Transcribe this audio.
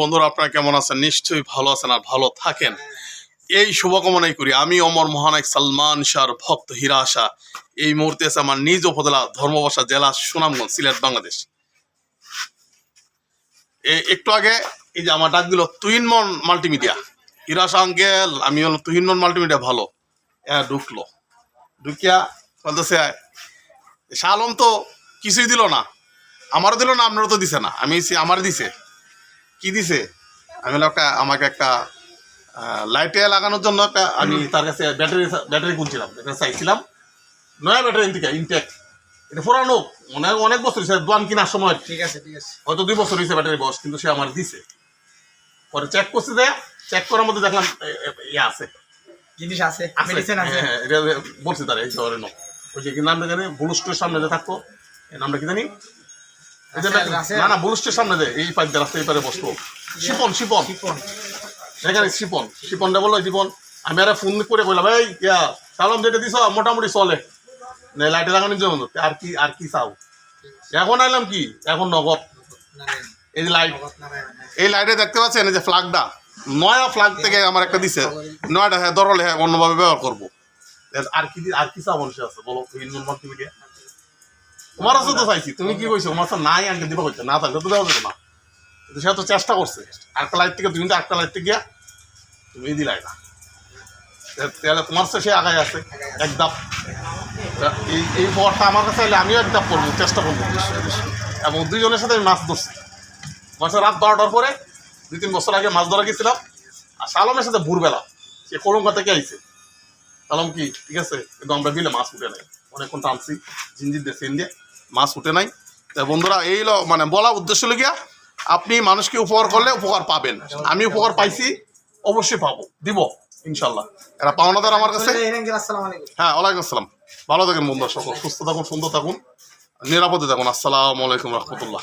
বন্ধুরা, আপনারা কেমন আছেন? নিশ্চয়ই ভালো আছেন আর ভালো থাকেন। এই শুভকামনাই করি। আমি অমর মহানায়ক সালমান শাহর ভক্ত এই মুহূর্তে আছে আমার নিজ উপজেলা ধর্মবাসা জেলা সুনামগঞ্জ, সিলেট, বাংলাদেশ। একটু আগে এই যে আমার তুহিনমন মাল্টিমিডিয়া। হীরা আশা আঙ্কেল আমি তুহিনমন মাল্টিমিডিয়া ভালো। হ্যাঁ ঢুকলো। ঢুকিয়া বলতেছে, শাহ আলম তো কিছুই দিল না। আমারও দিল না, আপনারও তো দিছে না। আমি আমার দিছে। কি দিছে? আমি একটা আমাকে একটা লাইটে লাগানোর জন্য একটা আমি তার কাছে ব্যাটারি ব্যাটারি কিনছিলাম চাইছিলাম। নয়া ব্যাটারি থেকে ইনটেক এটা পুরানো। অনেক অনেক বছর হয়েছে দোয়ান কেনার সময়। ঠিক আছে ঠিক আছে। হয়তো দুই বছর হয়েছে ব্যাটারি বয়স কিন্তু সে আমার দিছে। পরে চেক করছে যে চেক করার মধ্যে দেখলাম ইয়ে আছে। জিনিস আছে হ্যাঁ, হ্যাঁ, এটা বলছি তারা এই শহরে নো ওই যে কি নামটা জানি বুলুস্টের সামনে যে থাকতো নামটা কি জানি এই যে রাসেল, রাসেল। না না বুলুস্টের সামনে যে এই দিয়ে রাস্তা এই পারে বসতো শিপন শিপন। শিপন। শিপনটা বলল আমি আর ফোন করে বললাম এই ইয়া সালাম যেটা দিছ মোটামুটি চলে। না লাইটে লাগানোর জন্য আর কি আর কি চাও? এখন আইলাম কি? এখন নগদ। এই লাইট এই লাইটে দেখতে পাচ্ছেন এই যে ফ্ল্যাগটা। নয়া ফ্ল্যাগ থেকে আমার একটা দিছে। নয়টা হ্যাঁ দরলে হ্যাঁ অন্যভাবে ব্যবহার করব। আর কি আর কি চা মানুষ আছে? বলো হিন্দু মাল্টিমিডিয়া তোমার আছে তো চাইছি। তুমি কি কইছো? তোমার নাই আনকে দিবা কইছো না থাকলে তো দেওয়া যাবে না। কিন্তু সে তো চেষ্টা করছে। আরেকটা লাইট থেকে তুমি তো আরেকটা লাইট থেকে গিয়া তুমি দিলাই না। তাহলে তোমার তো সে আগায় আছে। এক ধাপ। এই এই পরটা আমার কাছে এলে আমিও এক ধাপ করব, চেষ্টা করব। এবং দুইজনের সাথে আমি মাছ ধরছি। মাসে রাত বারোটার পরে দুই তিন বছর আগে মাছ ধরা গেছিলাম। আর সালমের সাথে ভোরবেলা। সে কলঙ্কা থেকে আইছে। সালাম কি ঠিক আছে? কিন্তু আমরা বিলে মাছ উঠে নাই। অনেকক্ষণ টানছি জিঞ্জির দিয়ে সেন দিয়ে মাছ উঠে নাই। বন্ধুরা এই মানে বলা উদ্দেশ্য গিয়া আপনি মানুষকে উপকার করলে উপকার পাবেন। আমি উপকার পাইছি অবশ্যই পাবো দিব ইনশাল্লাহ এরা পাওনাদার আমার কাছে। হ্যাঁ ওয়ালাইকুম আসসালাম। ভালো থাকেন বন্ধুরা সকল সুস্থ থাকুন সুন্দর থাকুন নিরাপদে থাকুন। আসসালামু আলাইকুম রহমতুল্লাহ।